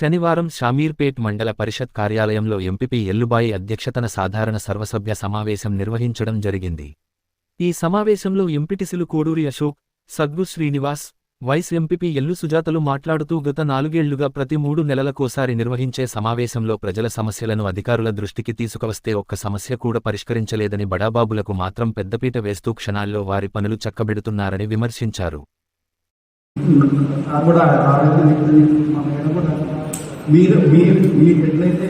శనివారం షామీర్పేట్ మండల పరిషత్ కార్యాలయంలో ఎంపీపీ ఎల్లుబాయి అధ్యక్షతన సాధారణ సర్వసభ్య సమావేశం నిర్వహించడం జరిగింది. ఈ సమావేశంలో ఎంపీటీసీలు కోడూరి అశోక్ సద్గు శ్రీనివాస్ వైస్ ఎంపీపీ ఎల్లు సుజాతలు మాట్లాడుతూ గత నాలుగేళ్ళుగా ప్రతి మూడు నెలలకోసారి నిర్వహించే సమావేశంలో ప్రజల సమస్యలను అధికారుల దృష్టికి తీసుకువస్తే ఒక్క సమస్య కూడా పరిష్కరించలేదని బడాబాబులకు మాత్రం పెద్దపీట వేస్తూ క్షణాల్లో వారి పనులు చక్కబెడుతున్నారని విమర్శించారు. మీరు మీరు మీకు ఎట్లయితే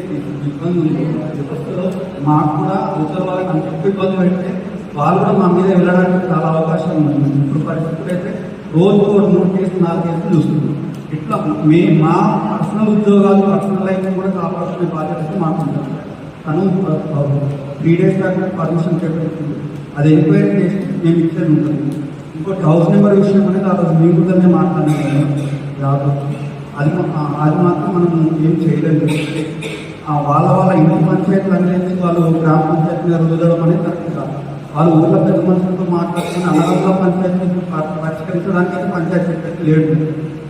ఇబ్బంది ఉందో వ్యవస్థలో మాకు కూడా అవతల వాళ్ళకి అంత ఎక్కువ ఇబ్బంది పెడితే వాళ్ళు కూడా మా మీద వెళ్ళడానికి చాలా అవకాశం ఉంది. ఇప్పుడు పరిస్థితులు అయితే రోజు ఒక మూడు కేసులు నాలుగు కేసులు చూస్తున్నాం. ఇట్లా మే మా పర్సనల్ ఉద్యోగాలు పర్సనల్ లైఫ్ కూడా కాపాడుకునే బాధ్యత మాకు ఉంటుంది తను త్రీ డేస్ దాకా పర్మిషన్ చెప్పేస్తుంది అది ఎంక్వైరీ చేసి మేము ఇచ్చేది ఉంటుంది. ఇంకోటి హౌస్ నెంబర్ విషయం అనేది ఆ రోజు మీ ముందరనే మాట్లాడినాను రాదు అది అది మాత్రం మనం ఏం చేయలేదు వాళ్ళ వాళ్ళ ఇంటి పంచాయతీలు అనేది వాళ్ళు గ్రామ పంచాయతీ మీద రుదడం అనేది కరెక్ట్ కాదు వాళ్ళు ఊళ్ళో పెద్ద మనుషులతో మాట్లాడుకుని అన్నదంలో పంచాయతీ పరిష్కరించడానికి పంచాయతీ లేదు లేడు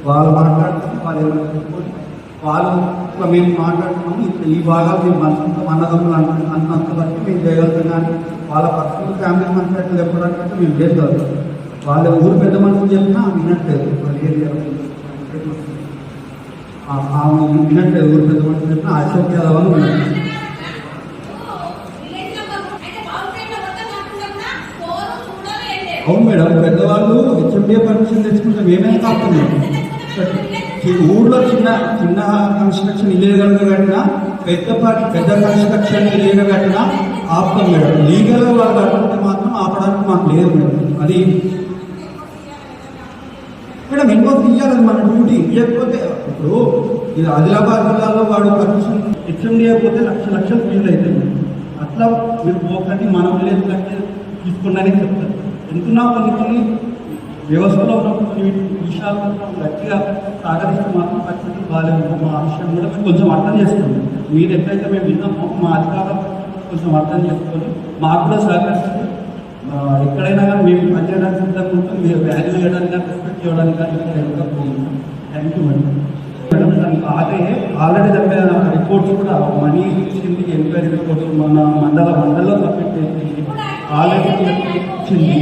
వాళ్ళు మాట్లాడుతున్న వాళ్ళు ఏమైనా వాళ్ళు మేము మాట్లాడుతున్నాము ఈ భాగాలు మేము మనుషులతో అన్నదమ్ములు అంటు అన్నంత వరకు మేము చేయగలుగుతాం కానీ వాళ్ళ పర్సనల్ ఫ్యామిలీ పంచాయతీలు చెప్పడానికి అయితే మేము చేయగలుగుతాం వాళ్ళ ఊరు పెద్ద మనుషులు చెప్పినా వినట్లేదు వాళ్ళ ఏరియా ఆమె వినట్లేదు ఊరు పెద్ద మనుషులు చెప్పినా అశోక్ యాదవ్ అని అవును మేడం పెద్దవాళ్ళు హెచ్ఎండిఏ పర్మిషన్ తెచ్చుకుంటే మేమే కాపుతున్నాం ఊళ్ళో చిన్న చిన్న కన్స్ట్రక్షన్ ఇల్లీగల్గా కట్టినా పెద్దపాటి పెద్ద కన్స్ట్రక్షన్ ఇల్లీగల్ కట్టినా ఆపుతాం మేడం. లీగల్గా వాళ్ళు కట్టుకుంటే మాత్రం ఆపడానికి మాకు లేదు మేడం. అది మేడం ఎన్నో తీయాలి మన డ్యూటీ? ఇవ్వకపోతే ఇప్పుడు ఇది ఆదిలాబాద్ జిల్లాలో వాడు పర్మిషన్ ఎక్స్టెండ్ పోతే లక్ష లక్షలు ఫీజులు అవుతుంది అట్లా మీరు పోకండి మన విలేజ్ కంటే తీసుకున్నారని చెప్తారు. ఎంతున్నా కొన్ని కొన్ని వ్యవస్థలో ఉన్న కొన్ని విషయాలు గట్టిగా సాగరిస్తే మాత్రం పరిస్థితి బాగాలేదు. మా విషయం కూడా కొంచెం అర్థం చేసుకోండి. మీరు ఎట్లయితే మేము విన్నామో మా అధికారులు కొంచెం అర్థం చేసుకొని మాకు కూడా సహకరిస్తుంది ఎక్కడైనా కానీ మేము పనిచేయడానికి సిద్ధంగా ఉంటాం మీరు వాల్యూ చేయడానికి కానీ రెస్పెక్ట్ చేయడానికి కానీ ఇక్కడ వెళ్ళకపోతున్నాం థ్యాంక్ యూ మేడం మేడం దానికి ఆల్రెడీ ఆల్రెడీ దగ్గర రిపోర్ట్స్ కూడా మనీ ఇచ్చింది ఎంక్వైరీ రిపోర్ట్స్ మన మండల మండలంలో సబ్మిట్ చేసింది ఆల్రెడీ ఇచ్చింది.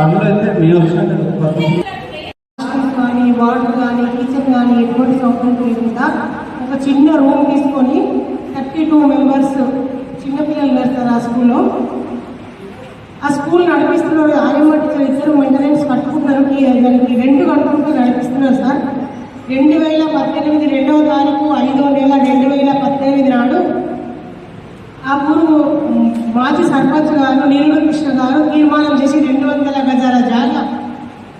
అందులో అయితే నేను వచ్చినట్టు కానీ వార్డు కానీ కిచెన్ కానీ ఎటువంటి సౌకర్యం లేకుండా ఒక చిన్న రూమ్ తీసుకొని టూ మెంబర్స్ చిన్నపిల్లలు ఉన్నారు సార్ ఆ స్కూల్లో. ఆ స్కూల్ నడిపిస్తున్నారు ఆయమ్మ టీచర్ ఇద్దరు మెయింటెనెన్స్ కట్టుకుంటున్నారు. దానికి రెండు కట్టుకుంటూ నడిపిస్తున్నారు సార్. రెండు వేల పద్దెనిమిది రెండవ తారీఖు ఐదో నెల రెండు వేల పద్దెనిమిది నాడు ఆ ఊరు మాజీ సర్పంచ్ గారు నీరుడు కృష్ణ గారు తీర్మానం చేసి రెండు వందల గజాల జాగ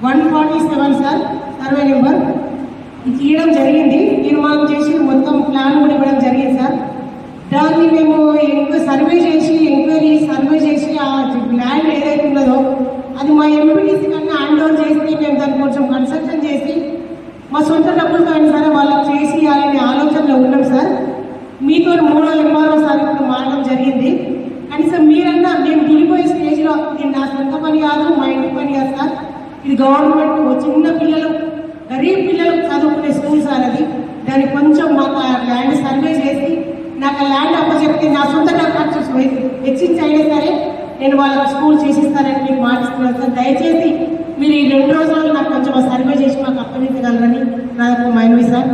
one forty seven sir survey number తీయడం జరిగింది. తీర్మానం చేసి మొత్తం ప్లాన్ కూడా ఇవ్వడం జరిగింది సార్. దాన్ని మేము ఎంక్వై సర్వే చేసి ఎంక్వైరీ సర్వే చేసి ఆ ల్యాండ్ ఏదైతే ఉన్నదో అది మా ఎంపీటీసీ కన్నా హ్యాండ్ ఓవర్ చేసి మేము దాన్ని కొంచెం కన్స్ట్రక్షన్ చేసి మా సొంత డబ్బులతో అయినా సరే వాళ్ళకి చేసి ఇవ్వాలనే ఆలోచనలో ఉన్నాం సార్. మీతో మూడో ఎంఆర్ఓ సార్ ఇప్పుడు మారడం జరిగింది. కనీసం మీరన్నా నేను దిగిపోయే స్టేజ్లో నేను నా సొంత పని కాదు మా ఇంటి పని కాదు సార్. ఇది గవర్నమెంట్ చిన్న పిల్లలు గరీబ్ పిల్లలు చదువుకునే స్కూల్ సార్ అది. దాన్ని కొంచెం నాకు ల్యాండ్ అప్పచెప్తే నా సొంతంగా ఖర్చు హెచ్చించి అయినా సరే నేను వాళ్ళకి స్కూల్ చేసిస్తానని మీకు మాటిస్తున్నాను సార్ దయచేసి మీరు ఈ రెండు రోజులు నాకు కొంచెం సర్వే చేసి మాకు అప్పగించగలరని నాకు మనవి సార్.